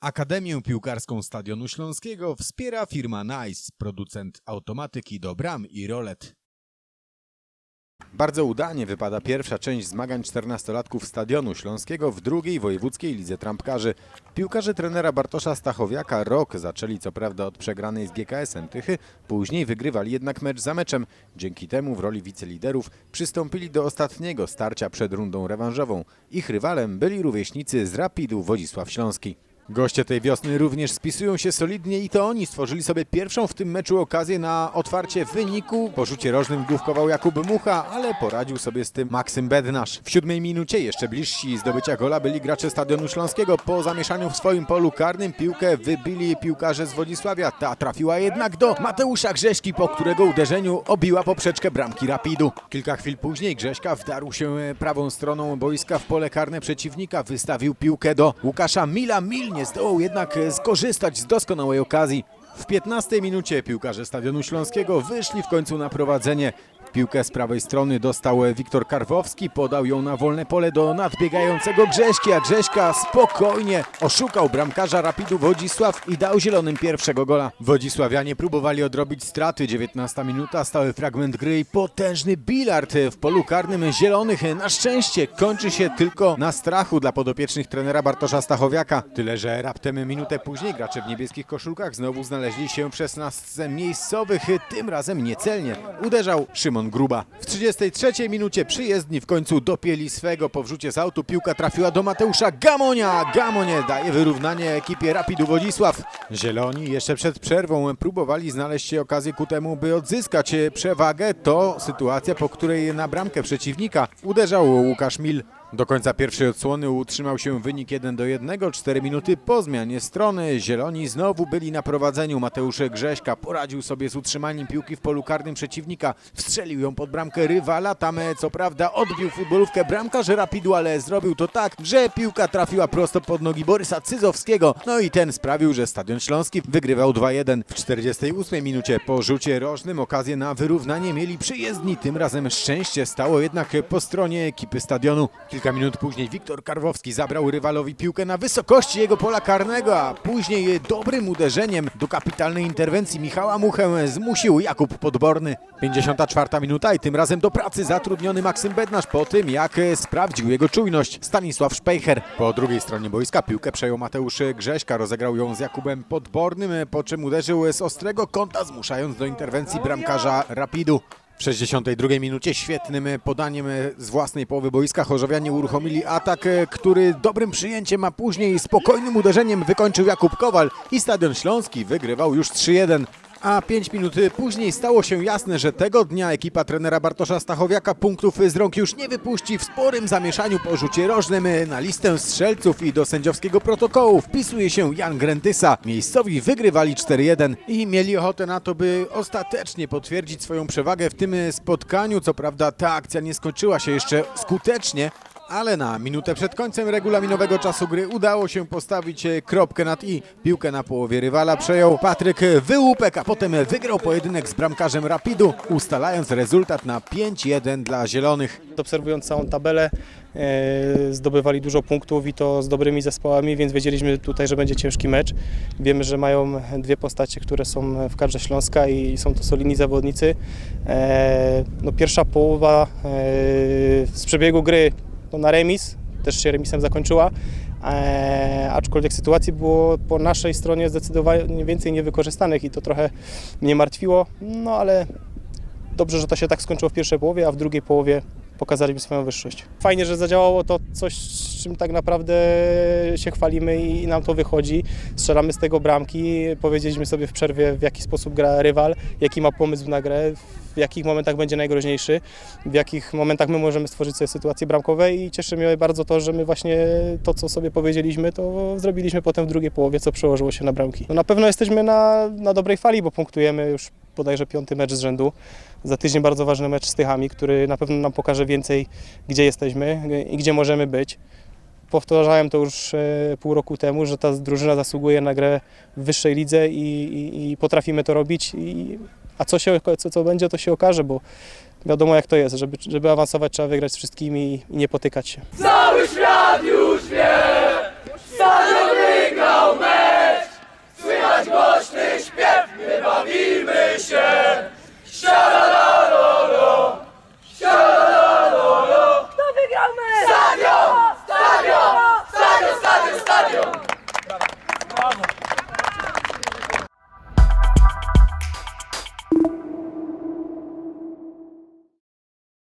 Akademię Piłkarską Stadionu Śląskiego wspiera firma Nice, producent automatyki do bram i rolet. Bardzo udanie wypada pierwsza część zmagań 14-latków Stadionu Śląskiego w drugiej wojewódzkiej lidze trampkarzy. Piłkarze trenera Bartosza Stachowiaka rok zaczęli co prawda od przegranej z GKS-em Tychy, później wygrywali jednak mecz za meczem. Dzięki temu w roli wiceliderów przystąpili do ostatniego starcia przed rundą rewanżową. Ich rywalem byli rówieśnicy z Rapidu Wodzisław Śląski. Goście tej wiosny również spisują się solidnie i to oni stworzyli sobie pierwszą w tym meczu okazję na otwarcie wyniku. Po rzucie rożnym główkował Jakub Mucha, ale poradził sobie z tym Maksym Bednarz. W siódmej minucie jeszcze bliżsi zdobycia gola byli gracze Stadionu Śląskiego. Po zamieszaniu w swoim polu karnym piłkę wybili piłkarze z Wodzisławia. Ta trafiła jednak do Mateusza Grześki, po którego uderzeniu obiła poprzeczkę bramki Rapidu. Kilka chwil później Grześka wdarł się prawą stroną boiska w pole karne przeciwnika. Wystawił piłkę do Łukasza Mila. Mil nie zdołał jednak e, skorzystać z doskonałej okazji. W 15 minucie piłkarze Stadionu Śląskiego wyszli w końcu na prowadzenie. Piłkę z prawej strony dostał Wiktor Karwowski, podał ją na wolne pole do nadbiegającego Grześki, a Grześka spokojnie oszukał bramkarza Rapidu Wodzisław i dał zielonym pierwszego gola. Wodzisławianie próbowali odrobić straty, 19 minuta, stały fragment gry i potężny bilard w polu karnym zielonych. Na szczęście kończy się tylko na strachu dla podopiecznych trenera Bartosza Stachowiaka. Tyle, że raptem minutę później gracze w niebieskich koszulkach znowu znaleźli się przez nas miejscowych, tym razem niecelnie. Uderzał Szymon Gruba. W 33 minucie przyjezdni w końcu dopieli swego po wrzucie z autu. Piłka trafiła do Mateusza Gamonia. Gamonie daje wyrównanie ekipie Rapidu Wodzisław. Zieloni jeszcze przed przerwą próbowali znaleźć się okazję ku temu, by odzyskać przewagę. To sytuacja, po której na bramkę przeciwnika uderzał Łukasz Mil. Do końca pierwszej odsłony utrzymał się wynik 1 do 1. 4 minuty po zmianie strony Zieloni znowu byli na prowadzeniu. Mateusz Grześka poradził sobie z utrzymaniem piłki w polu karnym przeciwnika. Wstrzelił ją pod bramkę rywala. Tam e, co prawda odbił futbolówkę bramkarz Rapidu, ale zrobił to tak, że piłka trafiła prosto pod nogi Borysa Cyzowskiego. No i ten sprawił, że Stadion Śląski wygrywał 2-1. W 48 minucie po rzucie rożnym okazję na wyrównanie mieli przyjezdni. Tym razem szczęście stało jednak po stronie ekipy stadionu. Kilka minut później Wiktor Karwowski zabrał rywalowi piłkę na wysokości jego pola karnego, a później dobrym uderzeniem do kapitalnej interwencji Michała Muchę zmusił Jakub Podborny. 54 minuta i tym razem do pracy zatrudniony Maksym Bednarz po tym, jak sprawdził jego czujność Stanisław Szpejcher. Po drugiej stronie boiska piłkę przejął Mateusz Grześka, rozegrał ją z Jakubem Podbornym, po czym uderzył z ostrego kąta, zmuszając do interwencji bramkarza Rapidu. W 62 minucie świetnym podaniem z własnej połowy boiska Chorzowianie uruchomili atak, który dobrym przyjęciem, a później spokojnym uderzeniem wykończył Jakub Kowal i Stadion Śląski wygrywał już 3-1. A 5 minut później stało się jasne, że tego dnia ekipa trenera Bartosza Stachowiaka punktów z rąk już nie wypuści. W sporym zamieszaniu po rzucie rożnym na listę strzelców i do sędziowskiego protokołu wpisuje się Jan Grentysa. Miejscowi wygrywali 4-1 i mieli ochotę na to, by ostatecznie potwierdzić swoją przewagę w tym spotkaniu. Co prawda ta akcja nie skończyła się jeszcze skutecznie, ale na minutę przed końcem regulaminowego czasu gry udało się postawić e, kropkę nad i. Piłkę na połowie rywala przejął Patryk Wyłupek, a potem wygrał pojedynek z bramkarzem Rapidu, ustalając rezultat na 5-1 dla Zielonych. Obserwując całą tabelę, e, zdobywali dużo punktów i to z dobrymi zespołami, więc wiedzieliśmy tutaj, że będzie ciężki mecz. Wiemy, że mają dwie postacie, które są w kadrze Śląska i są to solidni zawodnicy. E, No, pierwsza połowa z przebiegu gry no, na remis, też się remisem zakończyła. E, aczkolwiek sytuacji było po naszej stronie zdecydowanie więcej niewykorzystanych i to trochę mnie martwiło, no ale dobrze, że to się tak skończyło w pierwszej połowie, a w drugiej połowie pokazaliśmy swoją wyższość. Fajnie, że zadziałało to coś, z czym tak naprawdę się chwalimy i nam to wychodzi. Strzelamy z tego bramki, powiedzieliśmy sobie w przerwie, w jaki sposób gra rywal, jaki ma pomysł na grę, w jakich momentach będzie najgroźniejszy, w jakich momentach my możemy stworzyć sobie sytuacje bramkowe i cieszy mnie bardzo to, że my właśnie to, co sobie powiedzieliśmy, to zrobiliśmy potem w drugiej połowie, co przełożyło się na bramki. No na pewno jesteśmy na, na dobrej fali, bo punktujemy już bodajże piąty mecz z rzędu. Za tydzień bardzo ważny mecz z Tychami, który na pewno nam pokaże więcej, gdzie jesteśmy i gdzie możemy być. Powtarzałem to już e, pół roku temu, że ta drużyna zasługuje na grę w wyższej lidze i, i, i potrafimy to robić. I, a co, się, co, co będzie, to się okaże, bo wiadomo jak to jest. Żeby, żeby awansować, trzeba wygrać z wszystkimi i nie potykać się. Cały świat już wie,